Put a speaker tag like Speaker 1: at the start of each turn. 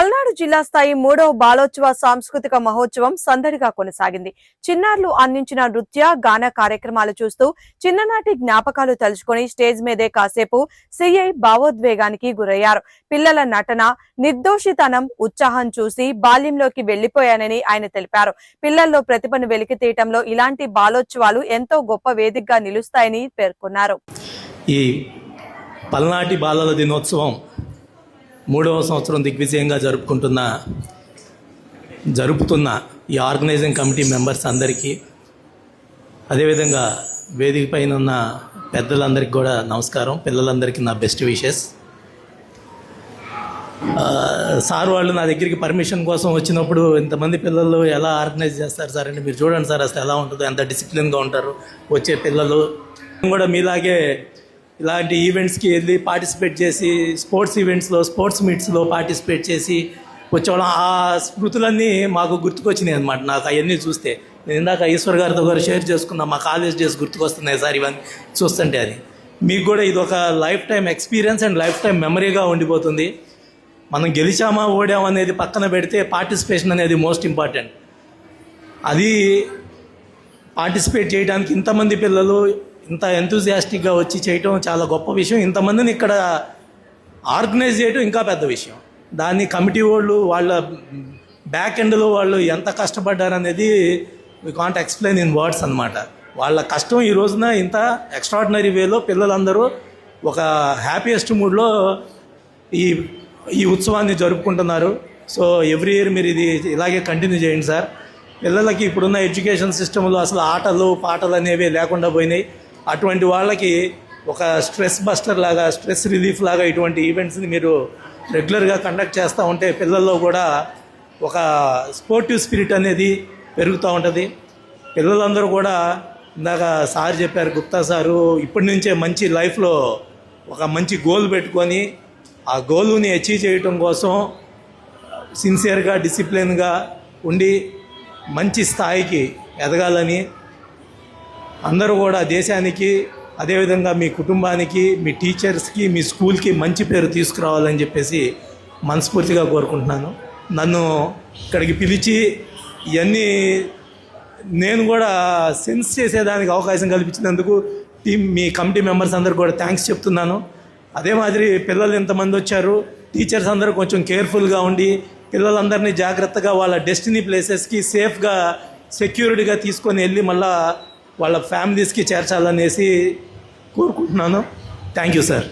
Speaker 1: పల్నాడు జిల్లా స్థాయి మూడవ బాలోత్సవ సాంస్కృతిక మహోత్సవం సందడిగా కొనసాగింది. చిన్నారులు అందించిన నృత్య గాన కార్యక్రమాలు చూస్తూ చిన్ననాటి జ్ఞాపకాలు తలుచుకొని స్టేజ్ మీదే కాసేపు సిఐ భావోద్వేగానికి గురయ్యారు. పిల్లల నటన నిర్దోషితనం ఉత్సాహం చూసి బాల్యంలోకి వెళ్ళిపోయానని ఆయన తెలిపారు. పిల్లల్లో ప్రతిభను వెలికి తీయటంలో ఇలాంటి బాలోత్సవాలు ఎంతో గొప్ప వేదికగా నిలుస్తాయని పేర్కొన్నారు.
Speaker 2: ఈ పల్నాటి బాలల దినోత్సవం మూడవ సంవత్సరం దిగ్విజయంగా జరుపుకుంటున్న జరుపుతున్న ఈ ఆర్గనైజింగ్ కమిటీ మెంబర్స్ అందరికీ అదేవిధంగా వేదిక పైన ఉన్న పెద్దలందరికీ కూడా నమస్కారం. పిల్లలందరికీ నా బెస్ట్ విషెస్. సార్ వాళ్ళు నా దగ్గరికి పర్మిషన్ కోసం వచ్చినప్పుడు ఇంతమంది పిల్లలు ఎలా ఆర్గనైజ్ చేస్తారు సార్ అంటే మీరు చూడండి సార్ అసలు ఎలా ఉంటుందో ఎంత డిసిప్లిన్గా ఉంటారు వచ్చే పిల్లలు. కూడా మీలాగే ఇలాంటి ఈవెంట్స్కి వెళ్ళి పార్టిసిపేట్ చేసి స్పోర్ట్స్ ఈవెంట్స్లో స్పోర్ట్స్ మీట్స్లో పార్టిసిపేట్ చేసి వచ్చేవాళ్ళం. ఆ స్మృతులన్నీ మాకు గుర్తుకొచ్చినాయి అనమాట నాకు అవన్నీ చూస్తే. నేను ఇందాక ఈశ్వర్ గారితో కూడా షేర్ చేసుకున్నా. మా కాలేజ్ డేస్ గుర్తుకొస్తున్నాయి సార్ ఇవన్నీ చూస్తుంటే అది. మీకు కూడా ఇది ఒక life time experience and life time మెమరీగా ఉండిపోతుంది. మనం గెలిచామా ఓడామా అనేది పక్కన పెడితే పార్టిసిపేషన్ అనేది మోస్ట్ ఇంపార్టెంట్ అది పార్టిసిపేట్ చేయడానికి ఇంతమంది పిల్లలు ఇంత ఎంతూజియాస్టిక్గా వచ్చి చేయటం చాలా గొప్ప విషయం. ఇంతమందిని ఇక్కడ ఆర్గనైజ్ చేయటం ఇంకా పెద్ద విషయం. దాన్ని కమిటీ వాళ్ళు వాళ్ళ బ్యాక్ ఎండ్లో వాళ్ళు ఎంత కష్టపడ్డారనేది we can't explain in words అనమాట వాళ్ళ కష్టం ఈ రోజున ఇంత ఎక్స్ట్రాడినరీ వేలో పిల్లలందరూ ఒక హ్యాపీయెస్ట్ మూడ్లో ఈ ఈ ఉత్సవాన్ని జరుపుకుంటున్నారు. సో ఎవ్రీ ఇయర్ మీరు ఇది ఇలాగే కంటిన్యూ చేయండి సార్. పిల్లలకి ఇప్పుడున్న ఎడ్యుకేషన్ సిస్టంలో అసలు ఆటలు పాటలు అనేవి లేకుండా పోయినాయి. అటువంటి వాళ్ళకి ఒక స్ట్రెస్ బస్టర్ లాగా స్ట్రెస్ రిలీఫ్ లాగా ఇటువంటి ఈవెంట్స్ని మీరు రెగ్యులర్గా కండక్ట్ చేస్తూ ఉంటే పిల్లల్లో కూడా ఒక స్పోర్టివ్ స్పిరిట్ అనేది పెరుగుతూ ఉంటుంది. పిల్లలందరూ కూడా ఇందాక సార్ చెప్పారు గుప్తా సారు ఇప్పటి నుంచే మంచి లైఫ్లో ఒక మంచి గోల్ పెట్టుకొని ఆ గోల్ని అచీవ్ చేయటం కోసం సిన్సియర్గా డిసిప్లిన్గా ఉండి మంచి స్థాయికి ఎదగాలని అందరూ కూడా దేశానికి అదేవిధంగా మీ కుటుంబానికి మీ టీచర్స్కి మీ స్కూల్కి మంచి పేరు తీసుకురావాలని చెప్పేసి మనస్ఫూర్తిగా కోరుకుంటున్నాను. నన్ను ఇక్కడికి పిలిచి ఇవన్నీ నేను కూడా సెన్స్ చేసేదానికి అవకాశం కల్పించినందుకు టీం మీ కమిటీ మెంబర్స్ అందరు కూడా థ్యాంక్స్ చెప్తున్నాను. అదే మాదిరి పిల్లలు ఎంతమంది వచ్చారు టీచర్స్ అందరూ కొంచెం కేర్ఫుల్గా ఉండి పిల్లలందరినీ జాగ్రత్తగా వాళ్ళ డెస్టినీ ప్లేసెస్కి సేఫ్గా సెక్యూరిటీగా తీసుకొని వెళ్ళి మళ్ళీ వాళ్ళ ఫ్యామిలీస్కి చేర్చాలనేసి కోరుకుంటున్నాను. Thank you sir